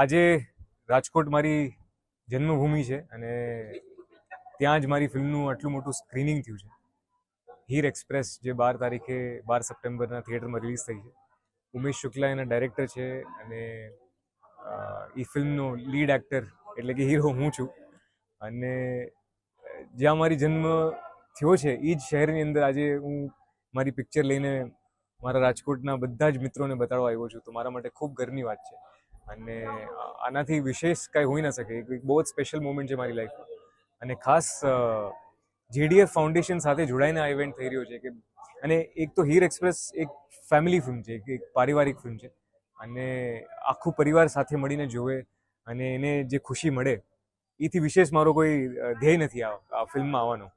આજે રાજકોટ મારી જન્મભૂમિ છે અને ત્યાં જ મારી ફિલ્મનું આટલું મોટું સ્ક્રીનિંગ થયું છે. હીર એક્સપ્રેસ જે બાર તારીખે, બાર સપ્ટેમ્બરના થિયેટરમાં રિલીઝ થઈ છે. ઉમેશ શુક્લા એના ડાયરેક્ટર છે અને એ ફિલ્મનો લીડ એક્ટર એટલે કે હીરો હું છું. અને જ્યાં મારી જન્મ થયો છે એ જ શહેરની અંદર આજે હું મારી પિક્ચર લઈને મારા રાજકોટના બધા જ મિત્રોને બતાડવા આવ્યો છું, તો મારા માટે ખૂબ ગર્વની વાત છે. અને આનાથી વિશેષ કાંઈ હોઈ ન શકે, એક બહુ જ સ્પેશિયલ મોમેન્ટ છે મારી લાઈફમાં અને ખાસ જેડીએફ ફાઉન્ડેશન સાથે જોડાઈને આ ઇવેન્ટ થઈ રહ્યો છે કે, અને એક તો હીર એક્સપ્રેસ એક ફેમિલી ફિલ્મ છે, એક પારિવારિક ફિલ્મ છે. અને આખું પરિવાર સાથે મળીને જોવે, અને એને જે ખુશી મળે, એથી વિશેષ મારો કોઈ ધ્યેય નથી આ ફિલ્મમાં આવવાનો.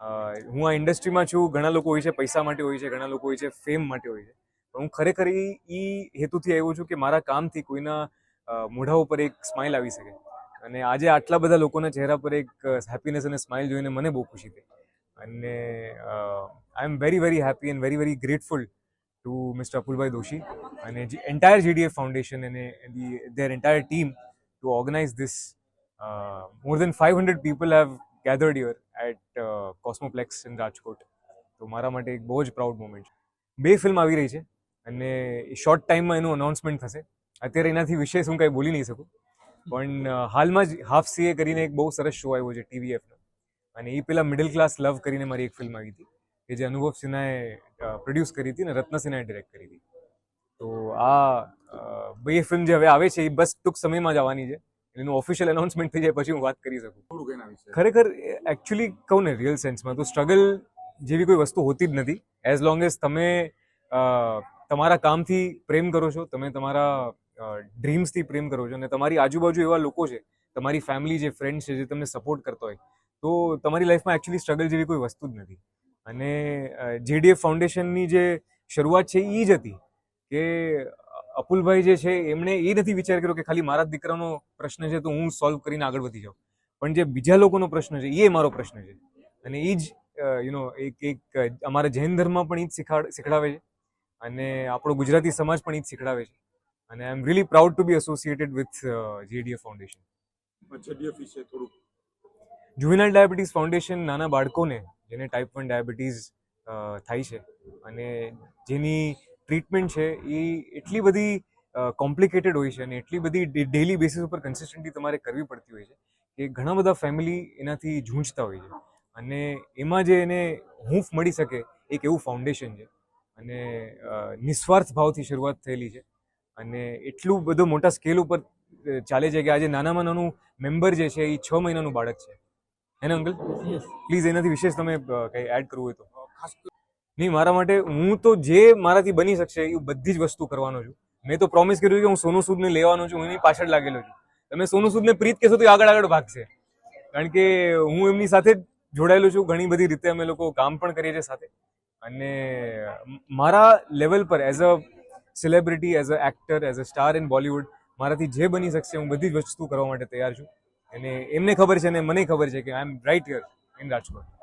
હું આ ઇન્ડસ્ટ્રીમાં છું, ઘણા લોકો હોય છે, પૈસા માટે હોય છે, ઘણા લોકો હોય છે, ફેમ માટે હોય છે. પણ હું ખરેખર એ હેતુથી આવ્યો છું કે મારા કામથી કોઈના મોઢા ઉપર એક સ્માઇલ આવી શકે. અને આજે આટલા બધા લોકોના ચહેરા પર એક હેપીનેસ અને સ્માઇલ જોઈને મને બહુ ખુશી થઈ. અને I am very very happy and very very grateful to mister અપુલભાઈ Doshi અને જે એન્ટાયર જીડીએફ ફાઉન્ડેશન અને their entire team to organise this more than five hundred people have gathered here at Cosmoplex in Rajkot તો મારા માટે એક બહુ જ proud moment છે. બે ફિલ્મ આવી રહી છે અને શોર્ટ ટાઈમમાં એનું અનાઉન્સમેન્ટ થશે. અત્યારે એનાથી વિશેષ હું કાંઈ બોલી નહીં શકું. પણ હાલમાં જ હાફ સીએ કરીને એક બહુ સરસ શો આવ્યો છે ટીવીએફનો અને એ પેલા મિડલ ક્લાસ લવ કરીને મારી એક ફિલ્મ આવી હતી, કે જે અનુભવ સિન્હાએ પ્રોડ્યુસ કરી હતી ને રત્ન સિન્હાએ ડિરેક્ટ કરી હતી. તો આ બે ફિલ્મ જે હવે આવે છે, એ બસ ટૂંક સમયમાં જ આવવાની છે. એનું ઓફિશિયલ અનાઉન્સમેન્ટ થઈ જાય પછી હું વાત કરી શકું. થોડુંક એના વિશે. ખરેખર એકચ્યુઅલી કહું ને રિયલ સેન્સમાં તો સ્ટ્રગલ જેવી કોઈ વસ્તુ હોતી જ નથી. એઝ લોંગ એઝ તમે તમારા કામથી પ્રેમ કરો છો તમે તમારા ડ્રીમ્સથી પ્રેમ કરો છો અને તમારી આજુબાજુ એવા લોકો છે તમારી ફેમિલી જે ફ્રેન્ડ્સ છે જે તમને સપોર્ટ કરતા હોય તો તમારી લાઈફમાં એકચ્યુઅલી સ્ટ્રગલ જેવી કોઈ વસ્તુ જ નથી. અને જેડીએફ ફાઉન્ડેશનની જે શરૂઆત છે એ જ હતી કે અપુલભાઈ જે છે એમણે એ નથી વિચાર કર્યો કે ખાલી મારા દીકરાનો પ્રશ્ન છે તો હું સોલ્વ કરીને આગળ વધી જાઉં. પણ જે બીજા લોકોનો પ્રશ્ન છે એ મારો પ્રશ્ન છે. અને એ જ યુ નો એક એક અમારા જૈન ધર્મમાં પણ એ જ શીખાડ શીખડાવે છે. અને આપણો ગુજરાતી સમાજ પણ એ જ શીખડાવે છે. અને I am really proud to be associated with JDF foundation juvenile diabetes foundation નાના બાળકોને જેને ટાઈપ વન ડાયાબિટીસ થાય છે. અને જેની ટ્રીટમેન્ટ છે એ એટલી બધી કોમ્પ્લિકેટેડ હોય છે અને એટલી બધી ડેલી બેસિસ ઉપર કન્સિસ્ટન્ટલી તમારે કરવી પડતી હોય છે કે ઘણા બધા ફેમિલી એનાથી ઝૂંઝતા હોય છે. અને એમાં જે એને હૂંફ મળી શકે એક એવું ફાઉન્ડેશન છે. અને નિસ્વાર્થ ભાવથી શરૂઆત થયેલી છે. અને એટલું બધું મોટા સ્કેલ ઉપર ચાલે છે કે આજે નાનામાં નાનું મેમ્બર જે છે એ છ મહિનાનું બાળક છે. હે ને અંકલ? પ્લીઝ એનાથી વિશેષ તમે કંઈ એડ કરવું હોય તો. ખાસ નહીં, મારા માટે હું તો જે મારાથી બની શકશે એ બધી જ વસ્તુ કરવાનો છું. મેં તો પ્રોમિસ કર્યું કે હું સોનુ સૂદને લેવાનો છું, હું એની પાછળ લાગેલો છું. તમે સોનુ સૂદને પ્રીત કહેશો તો આગળ આગળ ભાગશે. કારણ કે હું એમની સાથે જોડાયેલો છું, ઘણી બધી રીતે અમે લોકો કામ પણ કરીએ છીએ સાથે. અને મારા લેવલ પર as a celebrity as a actor as a star in Bollywood મારાથી જે બની શકશે હું બધી જ વસ્તુ કરવા માટે તૈયાર છું. અને એમને ખબર છે અને મને ખબર છે કે I am right here in Rajkot